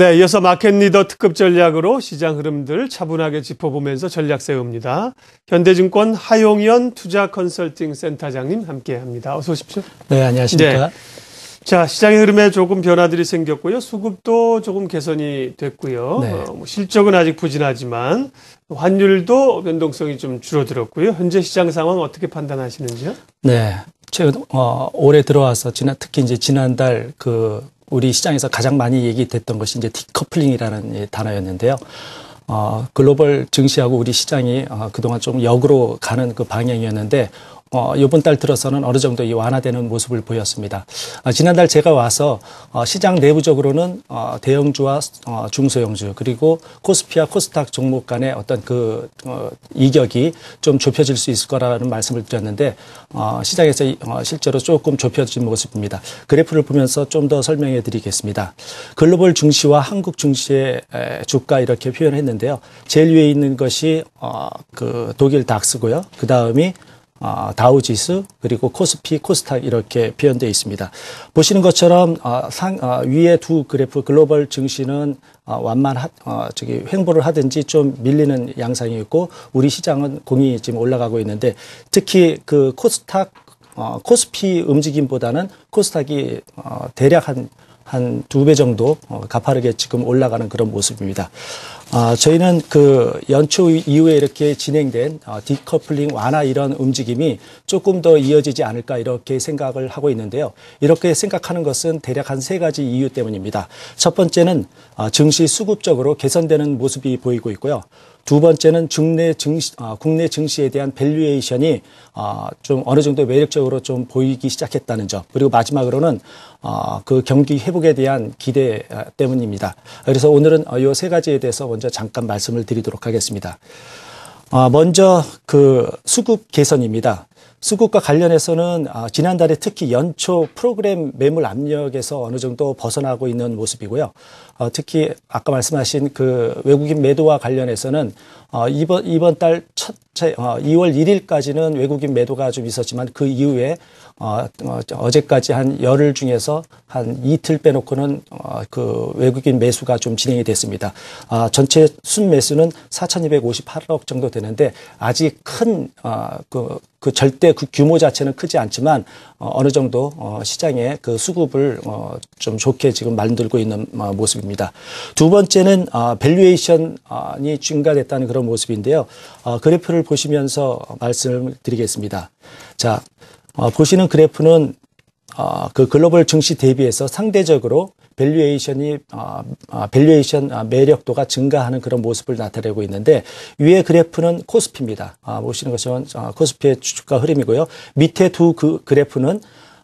네, 이어서 마켓 리더 특급 전략으로 시장 흐름들 차분하게 짚어보면서 전략 세웁니다. 현대증권 하용현 투자 컨설팅 센터장님 함께 합니다. 어서 오십시오. 네, 안녕하십니까. 네. 자, 시장의 흐름에 조금 변화들이 생겼고요. 수급도 조금 개선이 됐고요. 네. 어, 뭐 실적은 아직 부진하지만 환율도 변동성이 좀 줄어들었고요. 현재 시장 상황 어떻게 판단하시는지요? 네. 최근 어, 올해 들어와서 지난 특히 이제 지난달 그 우리 시장에서 가장 많이 얘기됐던 것이 이제 디커플링이라는 단어였는데요. 어, 글로벌 증시하고 우리 시장이 어, 그동안 좀 역으로 가는 그 방향이었는데 어, 이번 달 들어서는 어느 정도 이 완화되는 모습을 보였습니다. 어, 지난달 제가 와서 어, 시장 내부적으로는 어, 대형주와 어, 중소형주 그리고 코스피와 코스닥 종목 간의 어떤 그 어, 이격이 좀 좁혀질 수 있을 거라는 말씀을 드렸는데 어, 시장에서 어, 실제로 조금 좁혀진 모습입니다. 그래프를 보면서 좀 더 설명해 드리겠습니다. 글로벌 증시와 한국 증시의 에, 주가 이렇게 표현했는데요. 제일 위에 있는 것이 어, 그 독일 닥스고요. 그 다음이 어, 다우지수 그리고 코스피, 코스닥 이렇게 표현되어 있습니다. 보시는 것처럼 어, 상, 어, 위에 두 그래프 글로벌 증시는 어, 완만 하, 어, 저기 횡보를 하든지 좀 밀리는 양상이 있고 우리 시장은 공이 지금 올라가고 있는데 특히 그 코스닥 어, 코스피 움직임보다는 코스닥이 어, 대략 한 한 두 배 정도 어, 가파르게 지금 올라가는 그런 모습입니다. 아, 저희는 그 연초 이후에 이렇게 진행된 어, 디커플링 완화 이런 움직임이 조금 더 이어지지 않을까 이렇게 생각을 하고 있는데요. 이렇게 생각하는 것은 대략 한 세 가지 이유 때문입니다. 첫 번째는 어, 증시 수급적으로 개선되는 모습이 보이고 있고요. 두 번째는 중내 증시, 어, 국내 증시에 대한 밸류에이션이 어, 좀 어느 정도 매력적으로 좀 보이기 시작했다는 점. 그리고 마지막으로는 어, 그 경기 회복에 대한 기대 때문입니다. 그래서 오늘은 이 세 가지에 대해서 먼저 잠깐 말씀을 드리도록 하겠습니다. 어, 먼저 그 수급 개선입니다. 수급과 관련해서는 아, 지난달에 특히 연초 프로그램 매물 압력에서 어느 정도 벗어나고 있는 모습이고요. 어, 특히 아까 말씀하신 그 외국인 매도와 관련해서는 어, 이번 이번 달 첫째 어, 2월 1일까지는 외국인 매도가 좀 있었지만 그 이후에 어, 어, 어제까지 한 열흘 중에서 한 이틀 빼놓고는 어, 그 외국인 매수가 좀 진행이 됐습니다. 아, 전체 순 매수는 4,258억 정도 되는데 아직 큰 어, 그, 그 절대 그 규모 자체는 크지 않지만 어, 어느 정도 어, 시장의 그 수급을 어, 좀 좋게 지금 만들고 있는 어, 모습입니다. 두 번째는 어, 밸류에이션이 증가됐다는 그런 모습인데요. 어, 그래프를 보시면서 말씀을 드리겠습니다. 자, 어, 보시는 그래프는 어, 그 글로벌 증시 대비해서 상대적으로 밸류에이션이 밸류에이션 어, 매력도가 증가하는 그런 모습을 나타내고 있는데 위에 그래프는 코스피입니다. 아, 보시는 어, 코스피의 주가 흐름이고요. 밑에 두 그 그래프는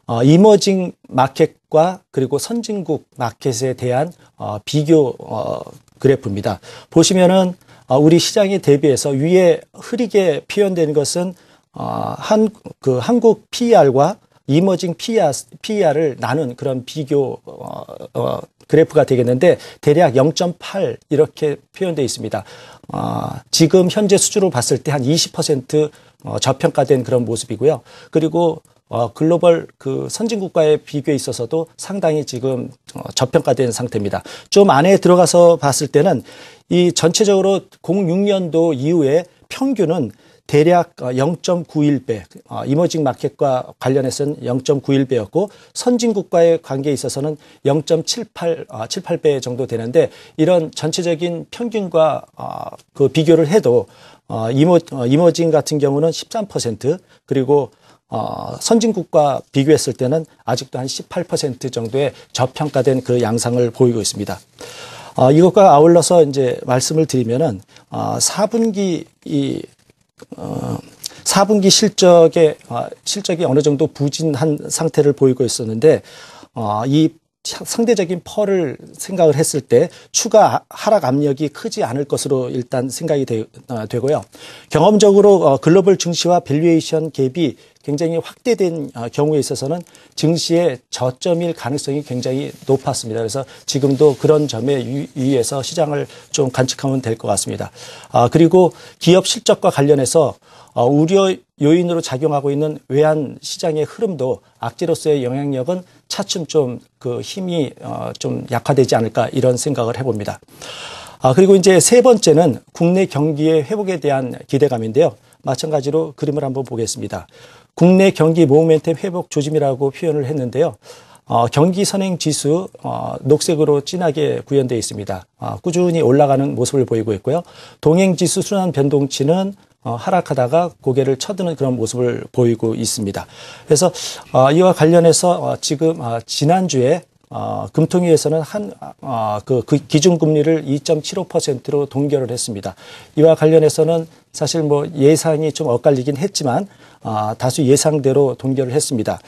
어, 이머징 마켓과 그리고 선진국 마켓에 대한 어, 비교 어, 그래프입니다. 보시면은 어, 우리 시장에 대비해서 위에 흐리게 표현된 것은 어, 한, 그 한국 PER과 이머징 PER, PER을 나눈 그런 비교, 어, 어, 그래프가 되겠는데 대략 0.8 이렇게 표현되어 있습니다. 어, 지금 현재 수준으로 봤을 때 한 20% 어, 저평가된 그런 모습이고요. 그리고 어, 글로벌 그 선진국과의 비교에 있어서도 상당히 지금 어, 저평가된 상태입니다. 좀 안에 들어가서 봤을 때는 이 전체적으로 06년도 이후에 평균은 대략 0.91배, 어, 어, 이머징 마켓과 관련해서는 0.91배였고 선진국과의 관계에 있어서는 0.78, 78배 어, 정도 되는데 이런 전체적인 평균과 그 비교를 해도 이머, 이머징 같은 경우는 13% 그리고 어, 선진국과 비교했을 때는 아직도 한 18% 정도의 저평가된 그 양상을 보이고 있습니다. 어, 이것과 아울러서 이제 말씀을 드리면은 어, 4분기 이 어, 4분기 실적에 어, 실적이 어느 정도 부진한 상태를 보이고 있었는데 어, 이 상대적인 펄을 생각을 했을 때 추가 하락 압력이 크지 않을 것으로 일단 생각이 되, 어, 고요 경험적으로 어, 글로벌 증시와 밸류에이션 갭이 굉장히 확대된 어, 경우에 있어서는 증시의 저점일 가능성이 굉장히 높았습니다. 그래서 지금도 그런 점에 유의해서 시장을 좀 관측하면 될 것 같습니다. 아, 그리고 기업 실적과 관련해서 어, 우려 요인으로 작용하고 있는 외환 시장의 흐름도 악재로서의 영향력은 차츰 좀 그 힘이 어, 좀 약화되지 않을까 이런 생각을 해봅니다. 아, 그리고 이제 세 번째는 국내 경기의 회복에 대한 기대감인데요. 마찬가지로 그림을 한번 보겠습니다. 국내 경기 모멘텀 회복 조짐이라고 표현을 했는데요. 어, 경기 선행 지수 어, 녹색으로 진하게 구현되어 있습니다. 어, 꾸준히 올라가는 모습을 보이고 있고요. 동행 지수 순환 변동치는 어, 하락하다가 고개를 쳐드는 그런 모습을 보이고 있습니다. 그래서 어, 이와 관련해서 어, 지금 어, 지난주에 어, 금통위에서는 한, 어, 그, 그 기준금리를 2.75%로 동결을 했습니다. 이와 관련해서는 사실 뭐 예상이 좀 엇갈리긴 했지만, 어, 다수 예상대로 동결을 했습니다.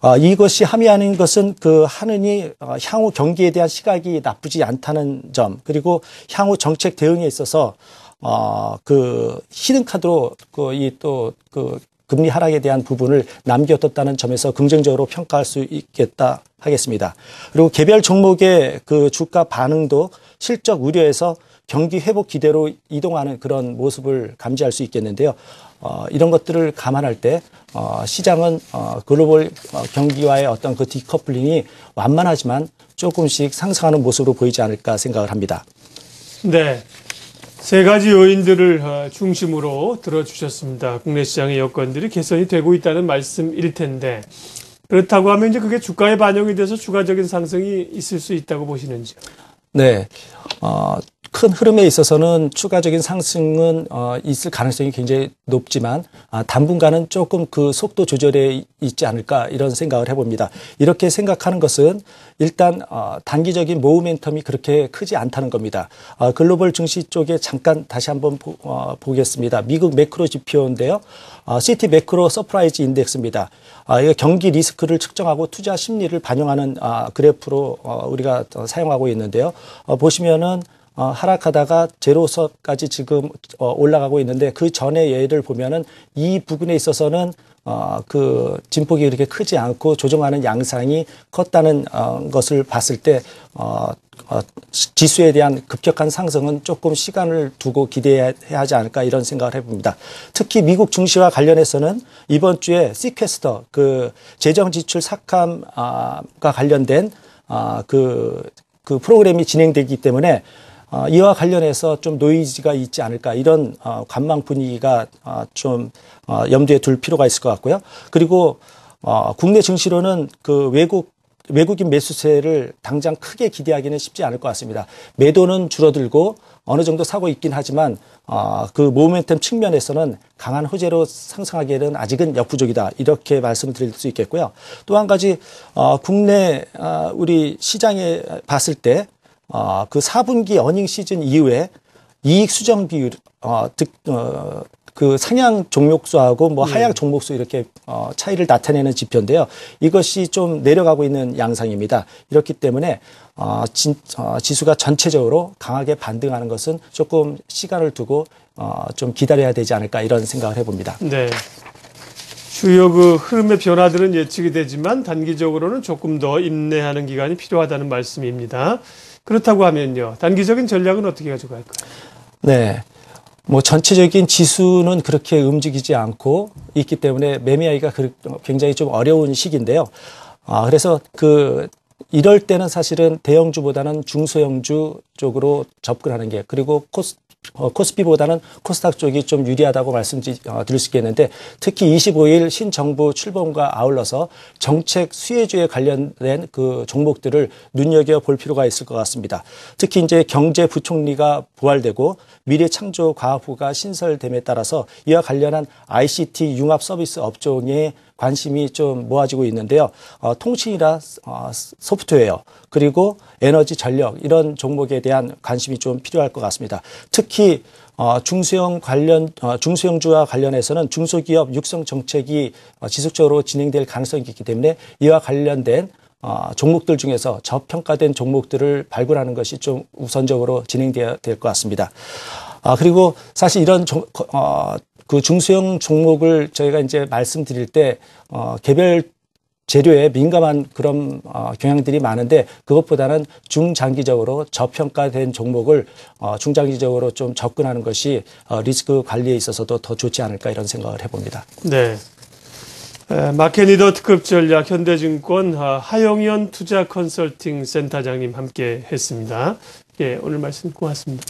어, 이것이 함의하는 것은 그 하느니 어, 향후 경기에 대한 시각이 나쁘지 않다는 점, 그리고 향후 정책 대응에 있어서 어, 그 히든카드로 그 이 또 그 금리 하락에 대한 부분을 남겨뒀다는 점에서 긍정적으로 평가할 수 있겠다 하겠습니다. 그리고 개별 종목의 그 주가 반응도 실적 우려에서 경기 회복 기대로 이동하는 그런 모습을 감지할 수 있겠는데요. 어, 이런 것들을 감안할 때 어, 시장은 어, 글로벌 어, 경기와의 어떤 그 디커플링이 완만하지만 조금씩 상승하는 모습으로 보이지 않을까 생각을 합니다. 네. 세 가지 요인들을 어, 중심으로 들어주셨습니다. 국내 시장의 여건들이 개선이 되고 있다는 말씀일 텐데 그렇다고 하면 이제 그게 주가에 반영이 돼서 추가적인 상승이 있을 수 있다고 보시는지요? 네. 어, 큰 흐름에 있어서는 추가적인 상승은 어, 있을 가능성이 굉장히 높지만 아, 당분간은 조금 그 속도 조절에 있지 않을까 이런 생각을 해봅니다. 이렇게 생각하는 것은 일단 어, 단기적인 모멘텀이 그렇게 크지 않다는 겁니다. 어, 글로벌 증시 쪽에 잠깐 다시 한번 보, 어, 보겠습니다. 미국 매크로 지표인데요. 어, 시티 매크로 서프라이즈 인덱스입니다. 아, 이거 경기 리스크를 측정하고 투자 심리를 반영하는 아, 그래프로 어, 우리가 사용하고 있는데요. 어, 보시면은 어, 하락하다가 제로서까지 지금 어, 올라가고 있는데 그 전에 예를 보면은 이 부분에 있어서는 어, 그 진폭이 그렇게 크지 않고 조정하는 양상이 컸다는 어, 것을 봤을 때 어, 어, 지수에 대한 급격한 상승은 조금 시간을 두고 기대해야 하지 않을까 이런 생각을 해봅니다. 특히 미국 증시와 관련해서는 이번 주에 시퀘스터 그 재정 지출 삭감과 관련된 아, 그, 그 프로그램이 진행되기 때문에 어, 이와 관련해서 좀 노이즈가 있지 않을까 이런 어, 관망 분위기가 어, 좀 어, 염두에 둘 필요가 있을 것 같고요. 그리고 어, 국내 증시로는 그 외국 외국인 매수세를 당장 크게 기대하기는 쉽지 않을 것 같습니다. 매도는 줄어들고 어느 정도 사고 있긴 하지만 어, 그 모멘텀 측면에서는 강한 호재로 상승하기에는 아직은 역부족이다 이렇게 말씀드릴 수 있겠고요. 또 한 가지 어, 국내 어, 우리 시장에 봤을 때 어, 그 4분기 어닝 시즌 이후에 이익 수정 비율, 어, 득, 어, 그 상향 종목수하고 뭐 네. 하향 종목수 이렇게 어, 차이를 나타내는 지표인데요. 이것이 좀 내려가고 있는 양상입니다. 이렇기 때문에 어, 진, 어, 지수가 전체적으로 강하게 반등하는 것은 조금 시간을 두고 어, 좀 기다려야 되지 않을까 이런 생각을 해봅니다. 네. 주요 그 흐름의 변화들은 예측이 되지만 단기적으로는 조금 더 인내하는 기간이 필요하다는 말씀입니다. 그렇다고 하면요. 단기적인 전략은 어떻게 가져갈까요? 네. 뭐 전체적인 지수는 그렇게 움직이지 않고 있기 때문에 매매하기가 굉장히 좀 어려운 시기인데요. 아, 그래서 그 이럴 때는 사실은 대형주보다는 중소형주 쪽으로 접근하는 게 그리고 코스 어, 코스피보다는 코스닥 쪽이 좀 유리하다고 말씀드릴 어, 수 있겠는데 특히 25일 신정부 출범과 아울러서 정책 수혜주에 관련된 그 종목들을 눈여겨 볼 필요가 있을 것 같습니다. 특히 이제 경제부총리가 부활되고 미래창조과학부가 신설됨에 따라서 이와 관련한 ICT 융합 서비스 업종의 관심이 좀 모아지고 있는데요. 어, 통신이나 어, 소프트웨어 그리고 에너지 전력 이런 종목에 대한 관심이 좀 필요할 것 같습니다. 특히 어, 중소형 관련 어, 중소형주와 관련해서는 중소기업 육성 정책이 어, 지속적으로 진행될 가능성이 있기 때문에 이와 관련된 어, 종목들 중에서 저평가된 종목들을 발굴하는 것이 좀 우선적으로 진행되어야 될 것 같습니다. 아, 그리고 사실 이런 종, 어, 그 중소형 종목을 저희가 이제 말씀드릴 때 어, 개별 재료에 민감한 그런 어, 경향들이 많은데 그것보다는 중장기적으로 저평가된 종목을 어, 중장기적으로 좀 접근하는 것이 어, 리스크 관리에 있어서도 더 좋지 않을까 이런 생각을 해봅니다. 네. 에, 마케니더 특급 전략 현대증권 아, 하영현 투자 컨설팅 센터장님 함께 했습니다. 예, 오늘 말씀 고맙습니다.